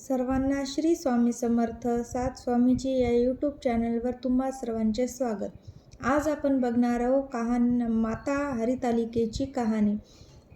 सर्वांना श्री स्वामी समर्थ सात स्वामीजी या यूट्यूब चॅनलवर तुम्हा सर्वांचे स्वागत. आज आपण बघणार आहोत कहाण माता हरितालिकेची कहाणी.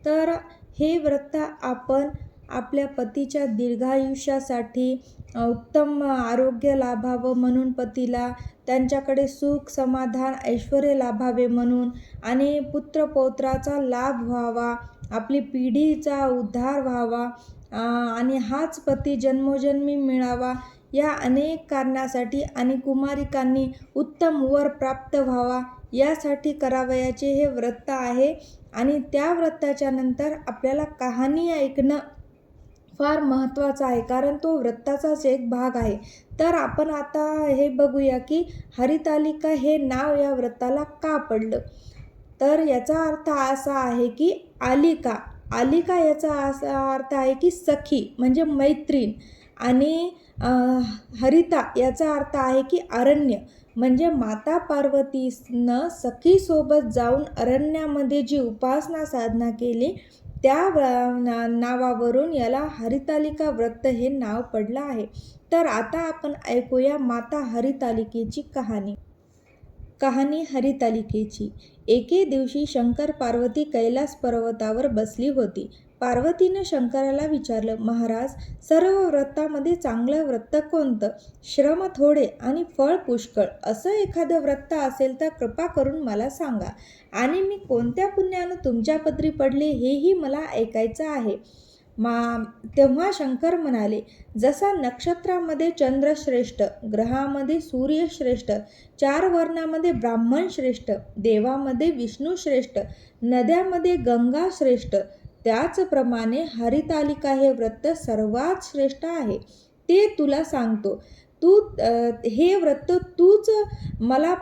तर हे व्रत आपण आपल्या पतीच्या दीर्घायुष्यासाठी उत्तम आरोग्य लाभावं म्हणून पतीला त्यांच्याकडे सुख समाधान ऐश्वर लाभावे म्हणून आणि पुत्रपौत्राचा लाभ व्हावा आपली पिढीचा उद्धार व्हावा आणि हाच पती जन्मोजन्मी मिळावा या अनेक कारणासाठी आणि कुमारिकांनी उत्तम वर प्राप्त व्हावा यासाठी करावयाचे हे व्रत आहे. आणि त्या व्रताच्या नंतर आपल्याला कहाणी ऐकणं फार महत्त्वाचं आहे. कारण तो व्रताचाच एक भाग आहे. तर आपण आता हे बघूया की हरितालिका हे नाव या व्रताला का पडलं? तर याचा अर्थ असा आहे की आलिका आलिका याचा असा अर्थ आहे की सखी म्हणजे मैत्रीण आणि हरिता याचा अर्थ आहे की अरण्य. म्हणजे माता पार्वतीनं सखीसोबत जाऊन अरण्यामध्ये जी उपासना साधना केली त्या ना- नावावरून याला हरितालिका व्रत हे नाव पडलं आहे. तर आता आपण ऐकूया माता हरितालिकेची कहाणी. कहाणी हरितालिकेची. एके दिवशी शंकर पार्वती कैलास पर्वतावर बसली होती. पार्वतीनं शंकराला विचारलं महाराज सर्व व्रतामध्ये चांगलं व्रत कोणतं? श्रम थोडे आणि फळ पुष्कळ. असं एखादं व्रत असेल तर कृपा करून मला सांगा. आणि मी कोणत्या पुण्यानं तुमच्या पदरी पडले हेही मला ऐकायचं आहे. मा तेव्हा शंकर म्हणाले जसा नक्षत्रामध्ये चंद्र श्रेष्ठ ग्रहामध्ये सूर्य श्रेष्ठ चार वर्णामध्ये ब्राह्मण श्रेष्ठ देवामध्ये विष्णू श्रेष्ठ नद्यामध्ये गंगा श्रेष्ठ त्याचप्रमाणे हरितालिका हे व्रत सर्वात श्रेष्ठ आहे. ते तुला सांगतो. तू हे व्रत तूच मला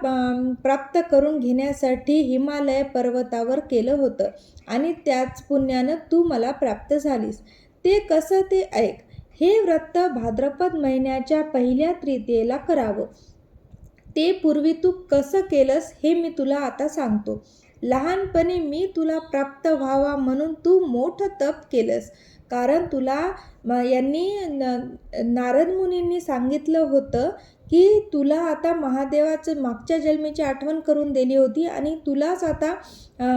प्राप्त करून घेण्यासाठी हिमालय पर्वतावर केलं होतं आणि त्याच पुण्यानं तू मला प्राप्त झालीस. ते कसं ते ऐक. हे व्रत भाद्रपद महिन्याच्या पहिल्या तृतीयेला करावं. ते पूर्वी तू कसं केलंस हे मी तुला आता सांगतो. लहानपणी मी तुला प्राप्त व्हावा म्हणून तू मोठं तप केलंस. कारण तुला म- यांनी न नारद मुनींनी सांगितलं होतं की तुला आता महादेवाचं मागच्या जन्मीची आठवण करून दिली होती आणि तुलाच आता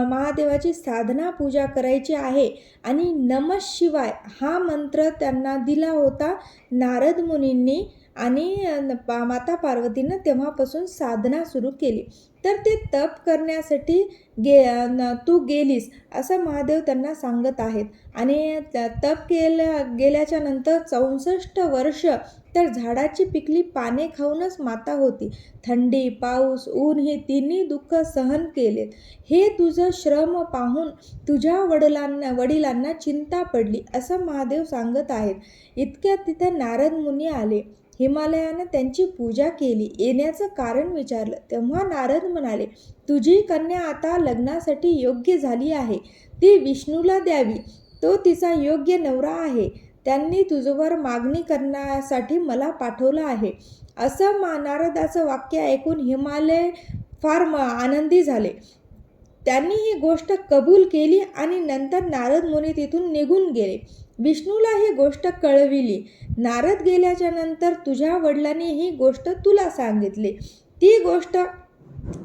महादेवाची साधना पूजा करायची आहे. आणि नमः शिवाय हा मंत्र त्यांना दिला होता नारद मुनींनी. आणि न- पा माता पार्वतीनं तेव्हापासून साधना सुरू केली. तर ते तप करण्यासाठी गे न तू गेलीस असं महादेव त्यांना सांगत आहेत. आणि तप केल्या गेल्याच्यानंतर चौसष्ट वर्ष तर झाडाची पिकली पाने खाऊनच माता होती. थंडी पाऊस ऊन हे तिन्ही दुःख सहन केलेत. हे तुझं श्रम पाहून तुझ्या वडिलांना वडिलांना चिंता पडली असं महादेव सांगत आहेत. इतक्यात तिथं नारद मुनी आले. हिमालयानं त्यांची पूजा केली. येण्याचं कारण विचारलं. तेव्हा नारद म्हणाले तुझी कन्या आता लग्नासाठी योग्य झाली आहे. ती विष्णूला द्यावी. तो तिचा योग्य नवरा आहे. त्यांनी तुझवर मागणी करण्यासाठी मला पाठवलं आहे. असं मा नारदाचं वाक्य ऐकून हिमालय फार म आनंदी झाले. त्यांनी ही गोष्ट कबूल केली आणि नंतर नारद मुनी तिथून निघून गेले. विष्णूला ही गोष्ट कळविली. नारद गेल्याच्यानंतर तुझ्या वडिलांनी ही गोष्ट तुला सांगितली. ती गोष्ट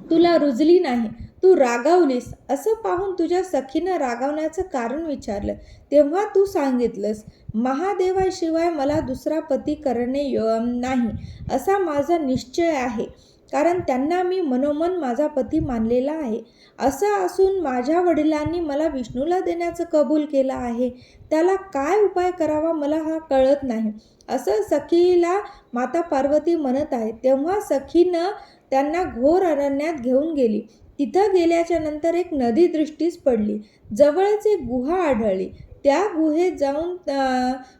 तुला रुजली नाही. तू रागावलीस असं पाहून तुझ्या सखीनं रागावण्याचं कारण विचारलं. तेव्हा तू सांगितलंस महादेवाशिवाय मला दुसरा पती करणे यो नाही असा माझा निश्चय आहे. कारण त्यांना मी मनोमन माझा पती मानलेला आहे. असं असून माझ्या वडिलांनी मला विष्णूला देण्याचं कबूल केलं आहे. त्याला काय उपाय करावा मला हा कळत नाही. असं सखीला माता पार्वती म्हणत आहे तेव्हा सखीनं त्यांना घोर अरण्यात घेऊन गेली. तिथं गेल्याच्यानंतर एक नदी दृष्टीस पडली. जवळच एक गुहा आढळली. त्या गुहेत जाऊन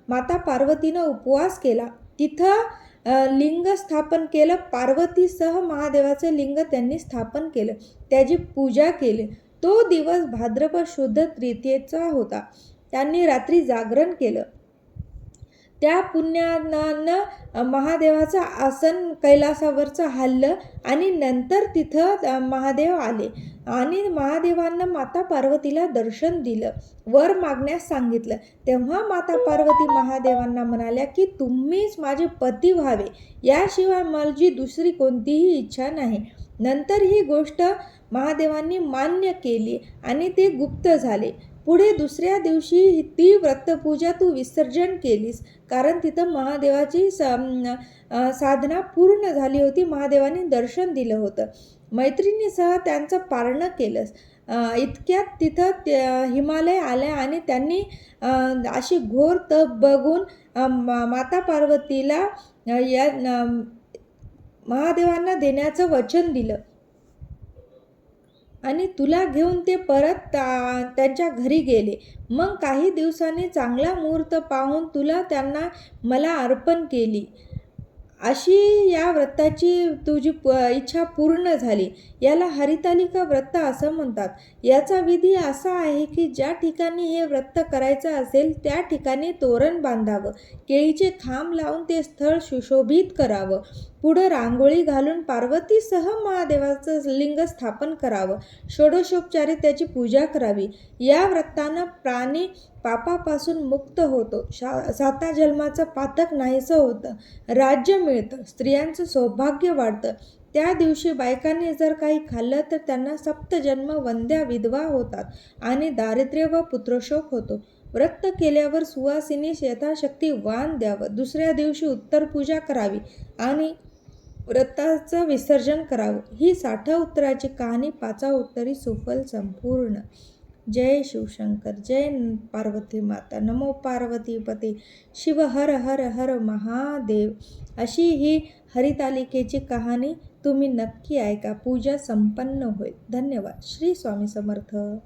माता पार्वतीनं उपवास केला. तिथं लिंग स्थापन केलं. पार्वतीसह महादेवाचं लिंग त्यांनी स्थापन केलं. त्याची पूजा केली. तो दिवस भाद्रपद शुद्ध तृतीयेचा होता. त्यांनी रात्री जागरण केलं. त्या पुण्यानं महादेवाचं आसन कैलासावरचं हल्लं आणि नंतर तिथं महादेव आले. आणि महादेवांना माता पार्वतीला दर्शन दिलं. वर मागण्यास सांगितलं. तेव्हा माता पार्वती महादेवांना म्हणाल्या की तुम्हीच माझे पती व्हावे. याशिवाय माझी दुसरी कोणतीही इच्छा नाही. नंतर ही गोष्ट महादेवांनी मान्य केली आणि ते गुप्त झाले. पुढे दुसऱ्या दिवशी ती व्रतपूजा तू विसर्जन केलीस. कारण तिथं महादेवाची स साधना पूर्ण झाली होती. महादेवाने दर्शन दिलं होतं. मैत्रिणीसह त्यांचं पारणं केलंस. इतक्यात तिथं ते हिमालय आल्या आणि त्यांनी अशी घोर तप बघून मा- माता पार्वतीला या महादेवांना देण्याचं वचन दिलं. आणि तुला घेऊन ते परत त्यांच्या घरी गेले. मग काही दिवसांनी चांगला मुहूर्त पाहून तुला त्यांना मला अर्पण केली. अशी या व्रताची तुझी प इच्छा पूर्ण झाली. याला हरितालिका व्रत असं म्हणतात. याचा विधी असा आहे की ज्या ठिकाणी हे व्रत करायचं असेल त्या ठिकाणी तोरण बांधावं. केळीचे खांब लावून ते स्थळ सुशोभित करावं. पुढं रांगोळी घालून पार्वतीसह महादेवाचं लिंग स्थापन करावं. षोडशोपचारे त्याची पूजा करावी. या व्रतानं प्राणी पापापासून मुक्त होतो. शा साता जन्माचं पातक नाहीसं होतं. राज्य मिळतं. स्त्रियांचं सौभाग्य वाढतं. त्या दिवशी बायकांनी जर काही खाल्लं तर त्यांना सप्तजन्म वंद्या विधवा होतात आणि दारिद्र्य व पुत्रशोक होतो. व्रत केल्यावर सुवासिनी यथाशक्ती वाण द्यावं. दुसऱ्या दिवशी उत्तर पूजा करावी आणि व्रताचं विसर्जन करावं. ही साठा उत्तराची कहाणी पाचा उत्तरी सुफल संपूर्ण. जय शिवशंकर जय पार्वती माता नमो पार्वतीपती. शिव हर हर हर महादेव. अशी ही हरितालिकेची कहाणी तुम्ही नक्की ऐका. पूजा संपन्न होईल. धन्यवाद. श्री स्वामी समर्थ.